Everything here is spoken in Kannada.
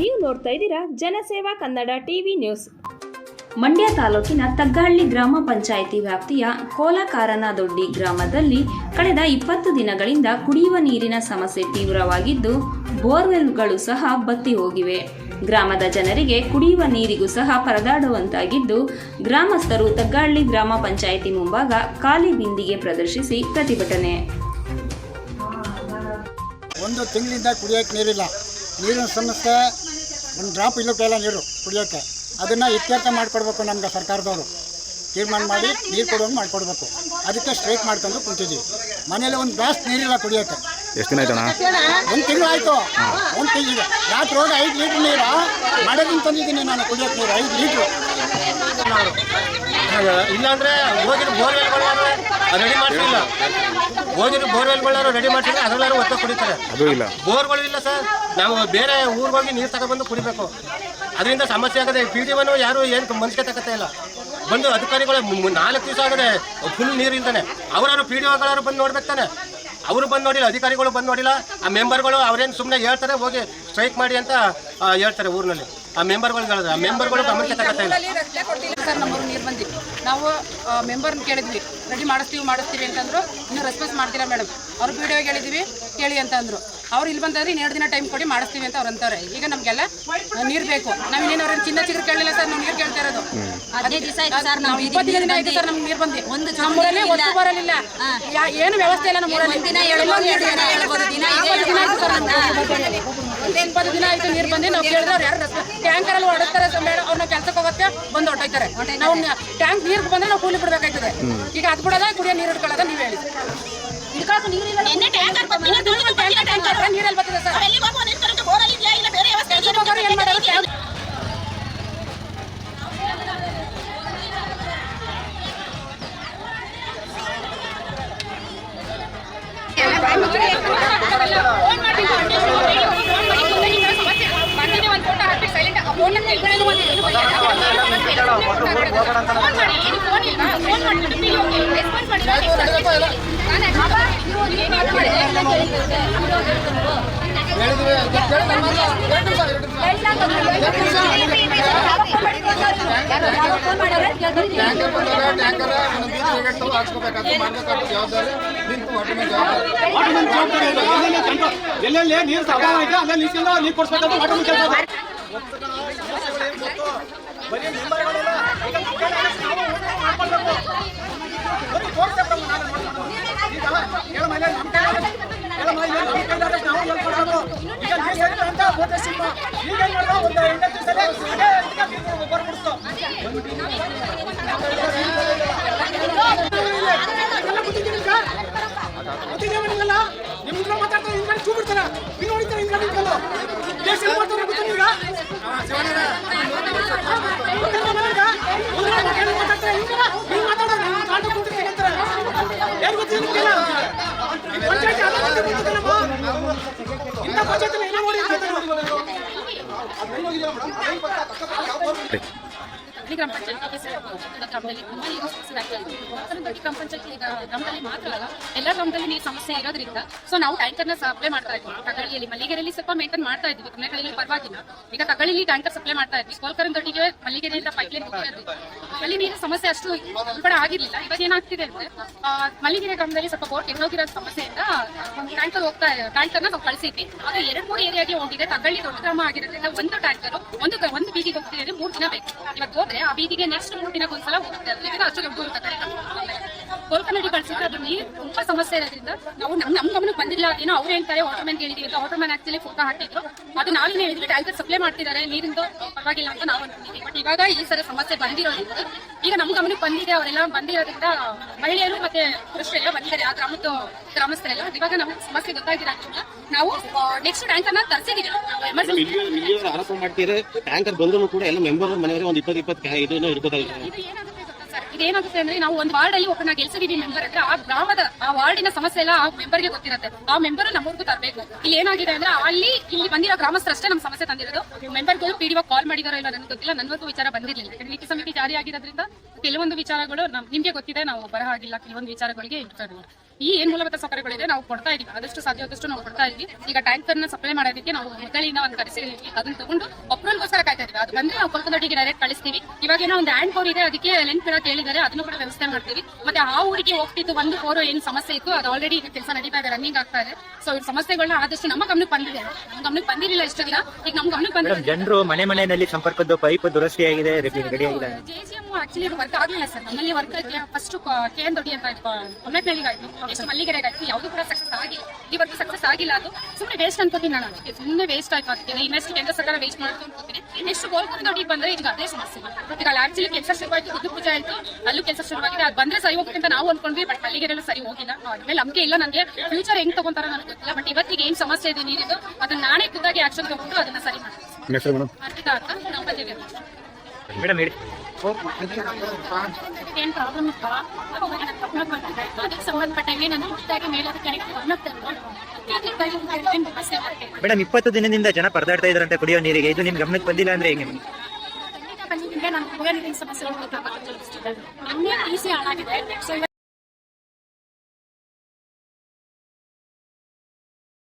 ನೀವು ನೋಡ್ತಾ ಇದ್ದೀರಾ ಜನಸೇವಾ ಕನ್ನಡ ಟಿವಿ ನ್ಯೂಸ್. ಮಂಡ್ಯ ತಾಲೂಕಿನ ತಗ್ಗಹಳ್ಳಿ ಗ್ರಾಮ ಪಂಚಾಯಿತಿ ವ್ಯಾಪ್ತಿಯ ಕೋಲಕಾರನದೊಡ್ಡಿ ಗ್ರಾಮದಲ್ಲಿ ಕಳೆದ ಇಪ್ಪತ್ತು ದಿನಗಳಿಂದ ಕುಡಿಯುವ ನೀರಿನ ಸಮಸ್ಯೆ ತೀವ್ರವಾಗಿದ್ದು ಬೋರ್ವೆಲ್ಗಳು ಸಹ ಬತ್ತಿ ಹೋಗಿವೆ. ಗ್ರಾಮದ ಜನರಿಗೆ ಕುಡಿಯುವ ನೀರಿಗೂ ಸಹ ಪರದಾಡುವಂತಾಗಿದ್ದು ಗ್ರಾಮಸ್ಥರು ತಗ್ಗಹಳ್ಳಿ ಗ್ರಾಮ ಪಂಚಾಯಿತಿ ಮುಂಭಾಗ ಖಾಲಿ ಬಿಂದಿಗೆ ಪ್ರದರ್ಶಿಸಿ ಪ್ರತಿಭಟನೆ. ಒಂದು ತಿಂಗಳಿಂದ ಕುಡಿಯೋಕ್ಕೆ ನೀರಿಲ್ಲ. ನೀರಿನ ಸಮಸ್ಯೆ ಒಂದು ಡ್ರಾಪ್ ಇಲ್ಲ ನೀರು ಕುಡಿಯೋಕ್ಕೆ. ಅದನ್ನು ಇತ್ಯರ್ಥ ಮಾಡಿಕೊಡ್ಬೇಕು ನಮ್ಗೆ ಸರ್ಕಾರದವರು. ತೀರ್ಮಾನ ಮಾಡಿ ನೀರು ಕೊಡುವಂಗೆ ಮಾಡಿಕೊಡ್ಬೇಕು. ಅದಕ್ಕೆ ಸ್ಟ್ರೈಕ್ ಮಾಡ್ಕೊಂಡು ಕುಂತಿದ್ದೀವಿ ಮನೇಲಿ ಒಂದು ಗ್ಲಾಸ್ ನೀರಿಲ್ಲ ಕುಡಿಯೋಕ್ಕೆ. ಎಷ್ಟು ದಿನ ಆಯ್ತಣ್ಣ? ಒಂದು ತಿಂಗಳು ಆಯಿತು. ಒಂದು ತಿಂಗಳು ರಾತ್ರಿ ಹೋಗಿ ಐದು ಲೀಟ್ರ್ ನೀರು? ಮಾಡೋದನ್ನ ತಂದಿದ್ದೀನಿ ನಾನು ಕುಡಿಯೋಕ್ಕೆ ನೀರು. ಐದು ಲೀಟ್ರು. ಇಲ್ಲಾಂದ್ರೆ ಬೋರ್ವೆಲ್ ಬೋರ್ವೆಲ್ಗಳಾರು ರೆಡಿ ಮಾಡ್ತಿಲ್ಲ ಬೋರ್ವೆಲ್ ಬಳ್ಳಾರು ರೆಡಿ ಮಾಡ್ತಿಲ್ಲ ಅದರಲ್ಲಾರು ಒತ್ತ ಕುಡಿತಾರೆ. ಬೋರ್ಗಳು ಇಲ್ಲ ಸರ್. ನಾವು ಬೇರೆ ಊರಿಗೆ ಹೋಗಿ ನೀರು ತಗೊಂಡ್ಬಂದು ಕುಡಿಬೇಕು. ಅದರಿಂದ ಸಮಸ್ಯೆ ಆಗದೆ ಪಿ ಡಿ ಒನು ಯಾರು ಏನು ಮನಸ್ಸಿಗೆ ತಗತ್ತೆ ಇಲ್ಲ. ಬಂದು ಅಧಿಕಾರಿಗಳು ನಾಲ್ಕು ದಿವಸ ಆಗದೆ. ಫುಲ್ ನೀರು ಇಲ್ದಾನೆ. ಅವರಾರು ಪಿ ಡಿ ಒಗಳಾರು ಬಂದು ನೋಡ್ಬೇಕು ತಾನೆ. ಅವರು ಬಂದು ನೋಡಿಲ್ಲ, ಅಧಿಕಾರಿಗಳು ಬಂದು ನೋಡಿಲ್ಲ. ಆ ಮೆಂಬರ್ಗಳು ಅವ್ರೇನು ಸುಮ್ಮನೆ ಹೇಳ್ತಾರೆ, ಹೋಗಿ ಸ್ಟ್ರೈಕ್ ಮಾಡಿ ಅಂತ ಹೇಳ್ತಾರೆ ಊರಿನಲ್ಲಿ. ಆ ಮೆಂಬರ್ಗಳು ಹೇಳಿದ್ರೆ, ಆ ಮೆಂಬರ್ಗಳು ಗಮನಕ್ಕೆ ತಗೋತಾ ಇಲ್ಲ. ಕೊಟ್ಟಿಲ್ಲ ಸರ್ ನಮ್ಮ ನೀರು ನಾವು ಮೆಂಬರ್ನ ಕೇಳಿದ್ವಿ. ರೆಡಿ ಮಾಡಿಸ್ತೀವಿ ಮಾಡಿಸ್ತೀವಿ ಅಂತಂದ್ರು, ಇನ್ನೂ ರೆಸ್ಪಾನ್ಸ್ ಮಾಡ್ತಿಲ್ಲ ಮೇಡಮ್ ಅವ್ರು ಡಿ ಹೇಳಿದ್ವಿ, ಕೇಳಿ ಅಂತ ಅಂದ್ರು. ಅವ್ರು ಇಲ್ಲಿ ಬಂದ್ರೆ ಇನ್ನೆರಡು ಎರಡು ದಿನ ಟೈಮ್ ಕೊಡಿ ಮಾಡಿಸ್ತೀವಿ ಅಂತ ಅವ್ರು ಅಂತಾರೆ. ಈಗ ನಮಗೆಲ್ಲ ನೀರು ಬೇಕು. ನಾವು ಇನ್ನೇನು ಅವ್ರ ಚಿನ್ನ ಚಿಕ್ಕ ಕೇಳಿಲ್ಲ ಸರ್ ನಾವು ನೀರು ಕೇಳ್ತಾ ಇರೋದು. ಹದಿನೈದು ದಿವಸ ಆಯ್ತು ಸರ್ ನಾವು ಇಪ್ಪತ್ತು ದಿನ ಆಯ್ತು ಸರ್ ನಮ್ಗೆ ನೀರು ಬಂದು. ಒಂದು ನಮ್ಮೂರಲ್ಲಿ ಬರಲಿಲ್ಲ. ಯಾ- ಏನು ವ್ಯವಸ್ಥೆ ಇಲ್ಲ ನಮ್ಮೂರಲ್ಲಿ ಒಂದ್ ದಿನ ಹೇಳ್ಬೋದು, ಎಲ್ಲ ಎರಡು ದಿನ ನೀರು ಹೇಳ್ಬೋದು, ದಿನ ಇದೆ ಇಪ್ಪತ್ತು ದಿನ ಆಯ್ತು ಸರ್ ಹೇಳ್ಬೋದು. ನಮ್ಗೆ. ಒಂದು ಇಪ್ಪತ್ತು ದಿನ ಆಯ್ತು ನೀರು ಬಂದು. ನಾವು ಕೇಳಿದ್ರೆ ಅವ್ರು ಯಾರು ಟ್ಯಾಂಕರ್ ಅಲ್ಲಿ ಹೊಡೆಸ್ತಾರೆ ಮೇಡಮ್ ಅವ್ರನ್ನ ಕೆಲ್ಸಕ್ಕೆ ಹೋಗುತ್ತೆ ಬಂದು ಹೊಟ್ಟೋಯ್ತಾರೆ ನಾವು ಟ್ಯಾಂಕ್ ನೀರ್ ಬಂದ್ರೆ ನಾವು ಕೂಲಿ ಬಿಡ್ಬೇಕಾಯ್ತದೆ. ಈಗ ಅದು ಬಿಡೋದ ಕುಡಿಯೋ ನೀರು ಇಟ್ಕೊಳ್ಳೋದ ನೀವು ಹೇಳಿ. ನೀರಲ್ಲಿ ಬರ್ತದೆ ಸರ್ ಎಲ್ಲಿಗೆ ಹೋಗೋರು ಏನ್ ಮಾಡೋರು? ಟ್ಯಾಂಕ್ ಎಲ್ಲೆಲ್ಲಿ ನೀರು ಅಭಾವ ಐತೆ ಅಲ್ಲೇ ನಿಲ್ಸಿಲ್ಲ ನೀರು ಕೊಡ್ಸ್ಬೇಕಂತ ವಾಟರ್ ಕೆಲಸ ನಿಮ್ಗೆ ಇಂಥ ಈ ಗ್ರಾಮ ಪಂಚಾಯತ್ ತುಂಬ ಈಗ ಸಮಸ್ಯೆ ಆಗ್ತಾ ಇದೆ. ಗ್ರಾಮ ಪಂಚಾಯತ್ ಈಗ ಗ್ರಾಮದಲ್ಲಿ ಮಾತ್ರ ಅಲ್ಲ, ಎಲ್ಲ ಗ್ರಾಮದಲ್ಲಿ ನೀರು ಸಮಸ್ಯೆ ಇರೋದ್ರಿಂದ ಸೊ ನಾವು ಟ್ಯಾಂಕರ್ನ ಸಪ್ಲೈ ಮಾಡ್ತಾ ಇದ್ವಿ. ತಗಳಿಯಲ್ಲಿ ಮಲ್ಲಿಗೆರೆಯಲ್ಲಿ ಸ್ವಲ್ಪ ಮೇಂಟೈನ್ ಮಾಡ್ತಾ ಇದ್ವಿ ಕಮ್ಮಿ ಪರವಾಗಿಲ್ಲ. ಈಗ ತಗಳಿಲಿ ಟ್ಯಾಂಕರ್ ಸಪ್ಲೈ ಮಾಡ್ತಾ ಇದ್ವಿ. ಕೋಲ್ಕರನ್ ದೊಡ್ಡಿಗೆ ಮಲ್ಲಿಗೆರೆಯಿಂದ ಪೈಪ್ಲೈನ್ ಹೋಗ್ತಾ ಅಲ್ಲಿ ನೀರು ಸಮಸ್ಯೆ ಅಷ್ಟು ಕೂಡ ಆಗಿರ್ಲಿಲ್ಲ. ಇವಾಗ ಏನಾಗ್ತಿದೆ ಅಂದ್ರೆ ಮಲ್ಲಿಗೆರೆ ಗ್ರಾಮದಲ್ಲಿ ಸ್ವಲ್ಪ ಬೋರ್ ಕೆಟ್ಟೋಗಿರೋ ಸಮಸ್ಯೆಯಿಂದ ಟ್ಯಾಂಕರ್ ಹೋಗ್ತಾ ಟ್ಯಾಂಕರ್ನ ನಾವು ಕಳಿಸಿದ್ವಿ. ಅದು ಎರಡು, ಮೂರು ಏರಿಯಾಗೆ ಹೋಗಿದೆ, ತಗಳಿ ದೊಡ್ಡ ಗ್ರಾಮ ಆಗಿರೋದ್ರಿಂದ ಒಂದು ಟ್ಯಾಂಕರ್ ಒಂದು ಒಂದು ಬೀದಿಗೆ ಹೋಗ್ತಿದ್ರೆ ಮೂರು ಆ ಬೀದಿಗೆ ನೆಕ್ಸ್ಟ್ ಮೂರು ದಿನಕ್ಕೆ ಒಂದ್ಸಲ ಹೋಗುತ್ತೆ ಅಷ್ಟು ದೊಡ್ಡ ಕೋಲ್ಕನಡಿ ಕಳ್ಸಿದ್ರೆ ಅದು ನೀರು ತುಂಬಾ ಸಮಸ್ಯೆ ಇರೋದ್ರಿಂದ ನಾವು ನಮ್ ನಮ್ ಗಮನಕ್ಕೆ ಬಂದಿಲ್ಲ ಏನೋ ಅವ್ರು ಹೇಳ್ತಾರೆ ವಾಟರ್ ಮ್ಯಾನ್ ಹೇಳಿದೀವಿ ಅಂತ. ವಾಟರ್ ಮ್ಯಾನ್ ಆಕ್ಚುಲಿ ಫೋಟೋ ಹಾಕಿದ್ರು ಅದು ನಾವೇನು ಹೇಳಿದ್ವಿ ಟ್ಯಾಂಕರ್ ಸಪ್ಲೈ ಮಾಡ್ತಿದ್ದಾರೆ ನೀರಿಂದು ಪರವಾಗಿಲ್ಲ ಅಂತ ನಾವು ಅನ್ಕೊಂಡಿದ್ವಿ ಬಟ್ ಇವಾಗ ಈ ಸರ ಸಮಸ್ಯೆ ಬಂದಿರೋದ್ರಿಂದ ಈಗ ನಮ್ಮ ಗಮನಕ್ಕೆ ಬಂದಿದೆ ಅವರೆಲ್ಲ ಬಂದಿರೋದ್ರಿಂದ ಮಹಿಳೆಯರು ಮತ್ತೆ ಪುರುಷರೆಲ್ಲ ಬಂದಿದ್ದಾರೆ ಆ ಗ್ರಾಮದ ಗ್ರಾಮಸ್ಥರೆಲ್ಲ. ಇವಾಗ ನಮ್ಗೆ ಸಮಸ್ಯೆ ಗೊತ್ತಾಗಿರೋದ್ರಿಂದ ನಾವು ನೆಕ್ಸ್ಟ್ ಟ್ಯಾಂಕರ್ನ ಎಮರ್ಜೆನ್ಸಿ ಮಿಲಿಯನ್ ಆರೋಪ ಮಾಡ್ತೀರಾ? ಟ್ಯಾಂಕರ್ ಬಂದ್ರು ಕೂಡ ಎಲ್ಲ ಮೆಂಬರ್ ಮನೆಯವರೇ ಒಂದು ಇಪ್ಪತ್ತು ಇಪ್ಪತ್ತು ಇದನ್ನ ಇರ್ಬೋದಾಗಿದೆ ಇದು ಏನಾಗುತ್ತೆ ಗೊತ್ತಾ ಅಂದ್ರೆ ನಾವು ಒಂದು ವಾರ್ಡ್ ಅಲ್ಲಿ ಒಬ್ಬನ ಗೆಲ್ಸಿದೀವಿ ಮೆಂಬರ್ ಅಂದ್ರೆ ಆ ಗ್ರಾಮದ, ಆ ವಾರ್ಡಿನ ಸಮಸ್ಯೆ ಎಲ್ಲ ಆ ಮೆಂಬರ್ಗೆ ಗೊತ್ತಿರುತ್ತೆ. ಆ ಮೆಂಬರ್ ನಮ್ಮೂರ್ಗೂ ತರಬೇಕು. ಇಲ್ಲಿ ಏನಾಗಿದೆ ಅಂದ್ರೆ ಅಲ್ಲಿ, ಇಲ್ಲಿ ಬಂದಿರೋ ಗ್ರಾಮಸ್ಥರಷ್ಟೇ ನಮ್ಮ ಸಮಸ್ಯೆ ತಂದಿರೋದು. ಮೆಂಬರ್ಗಳು ಪಿ ಡಿ ಕಾಲ್ ಮಾಡಿದಾರೋ ಇಲ್ಲ ನನಗೆ ಗೊತ್ತಿಲ್ಲ. ನನಗೂ ವಿಚಾರ ಬಂದಿರಲಿಲ್ಲ. ನೀತಿ ಸಮಿತಿ ಜಾರಿ ಆಗಿರೋದ್ರಿಂದ ಕೆಲವೊಂದು ವಿಚಾರಗಳು ನಮ್- ನಿಮ್ಗೆ ಗೊತ್ತಿದೆ, ನಾವು ಬರಹ ಆಗಿಲ್ಲ ಕೆಲವೊಂದು ವಿಚಾರಗಳಿಗೆ ಈ ಏನ್ ಮೂಲಭೂತ ಸೌಕರ್ಯಗಳಿದೆ ನಾವು ಕೊಡ್ತಾ ಇದೀವಿ. ಆದಷ್ಟು ಸಾಧ್ಯ ಆದಷ್ಟು ನಾವು ಕೊಡ್ತಾ ಇದೀವಿ. ಈಗ ಟ್ಯಾಂಕರ್ನ ಸಪ್ಲೈ ಮಾಡೋದಕ್ಕೆ ನಾವು ಮಕ್ಕಳಿಂದ ಒಂದು ಕರೆಸಿ ಅದನ್ನ ತಗೊಂಡು ಇದೀವಿ ಅದು ಬಂದ್ರೆ ನಾವು ಡೈರೆಕ್ಟ್ ಕಳಿಸ್ತೀವಿ. ಇವಾಗ ಏನೋ ಒಂದು ಹ್ಯಾಂಡ್ ಫೋರ್ ಇದೆ ಅದಕ್ಕೆ ಲೆಂತ್ ಕೂಡ ಕೇಳಿದ್ದಾರೆ ಅದನ್ನು ಕೂಡ ವ್ಯವಸ್ಥೆ ಮಾಡ್ತೀವಿ. ಮತ್ತೆ ಆ ಊರಿಗೆ ಹೋಗ್ತಿದ್ದು ಒಂದು ಫೋರ್ ಏನು ಸಮಸ್ಯೆ ಇತ್ತು ಅದು ಆಲ್ರೆಡಿ ಕೆಲಸ ನಡೀತಾ ಇದೆ ರನ್ನಿಂಗ್ ಆಗ್ತಾ ಇದೆ. ಸೊ ಇವ್ರ ಸಮಸ್ಯೆಗಳನ್ನ ಆದಷ್ಟು ನಮ್ಮ ಗಮನಕ್ಕೆ ಬಂದಿದೆ. ನಮ್ಮ ಗಮನಕ್ಕೆ ಬಂದಿರಲಿಲ್ಲ ಇಷ್ಟು ದಿನ. ಈಗ ನಮ್ಮ ಗಮನಕ್ಕೆ ಬಂದಿದೆ ಜನರು ಮನೆ ಮನೆಯಲ್ಲಿ ಸಂಪರ್ಕದ ಪೈಪ್ ದುರಸ್ತಿಯಾಗಿದೆ ಜೆಸಿಎಂ ಆಕ್ಚುಲಿ ವರ್ಕ್ ಆಗಲಿಲ್ಲ ಸರ್ ನಮ್ಮಲ್ಲಿ work first K N Doddi ಅಂತ ಆಯ್ತು ಮಲ್ಲಿಗೆರೆ ಎಷ್ಟು ಮಲ್ಲಿಗೆರೆಗಾಯ್ತು. ಯಾವುದು ಕೂಡ ಸಕ್ಸಸ್ ಆಗಿಲ್ಲ. ಇವತ್ತು ಸಕ್ಸಸ್ ಆಗಿಲ್ಲ ಅದು. ಸುಮ್ಮನೆ ವೇಸ್ಟ್ ಅನ್ಕೋತೀನಿ ನಾನು ಸುಮ್ಮನೆ ವೇಸ್ಟ್ ಆಯ್ತು ಅದಕ್ಕೆ. ಇನ್ನೆಷ್ಟು ಕೇಂದ್ರ ಸರ್ಕಾರ ವೇಸ್ಟ್ ಮಾಡ್ತೀನಿ ನೆಕ್ಸ್ಟ್ ಗೋಲ್ಕೊಂಡ್ ನೋಡಿ ಬಂದ್ರೆ ಈಗ ಅದೇ ಸಮಸ್ಯೆ. ಈಗ ಅಲ್ಲಿ ಆಕ್ಚುಲಿ ಕೆಲಸ ಶುರುವಾಯ್ತು ಇದು ಪೂಜೆ ಆಯ್ತು ಅಲ್ಲೂ ಕೆಲಸ ಶುರುವಾಗಿದೆ. ಅದು ಬಂದ್ರೆ ಸರಿ ಹೋಗ್ಬೇಕಂತ ಅಂತ ನಾವು ಅನ್ಕೊಂಡ್ವಿ ಬಟ್ ಅಲ್ಲಿಗೆ ಸರಿ ಹೋಗಿಲ್ಲ. ಅದ್ಮೇಲೆ ನಂಬಿಕೆ ಇಲ್ಲ ನನಗೆ? ಫ್ಯೂಚರ್ ಹೆಂಗ್ ತಗೊಂತಾರ ನನಗೆ ಗೊತ್ತಿಲ್ಲ ಬಟ್ ಇವತ್ತಿಗೆ ಏನ್ ಸಮಸ್ಯೆ ಇದೆ ನೀರಿದ್ದು ಅದನ್ನ ನಾನೇ ಖುದ್ದಾಗಿ ಆಕ್ಷನ್ ತಗೊಂಡು ಅದನ್ನ ಸರಿ ಅಂತ ಮೇಡಮ್ ಹೇಳಿ. ಏನ್ ಪ್ರಾಬ್ಲಮ್ ಇತ್ತು ಅದಕ್ಕೆ ಸಂಬಂಧಪಟ್ಟಂಗೆ ನಾನು ಹೊಸದಾಗಿ ಮೇಲಧಿಕಾರಿಗೆ ಗಮನ ತಂದು ಮೇಡಮ್, ಇಪ್ಪತ್ತು ದಿನದಿಂದ ಜನ ಪರದಾಡ್ತಾ ಇದ್ರಂತೆ ಕುಡಿಯೋ ನೀರಿಗೆ. ಇದು ನಿಮ್ ಗಮನಕ್ಕೆ ಬಂದಿಲ್ಲ ಅಂದ್ರೆ ಹೇಗೆ ಖಂಡಿತ ಬಂದಿದ್ದೆ ನಾನು ಕುಡಿಯೋ ನೀರಿನ ಸಮಸ್ಯೆ ನಿನ್ನೆ ಟಿ ಸಿ ಹಾಳಾಗಿದೆ. ಸೊ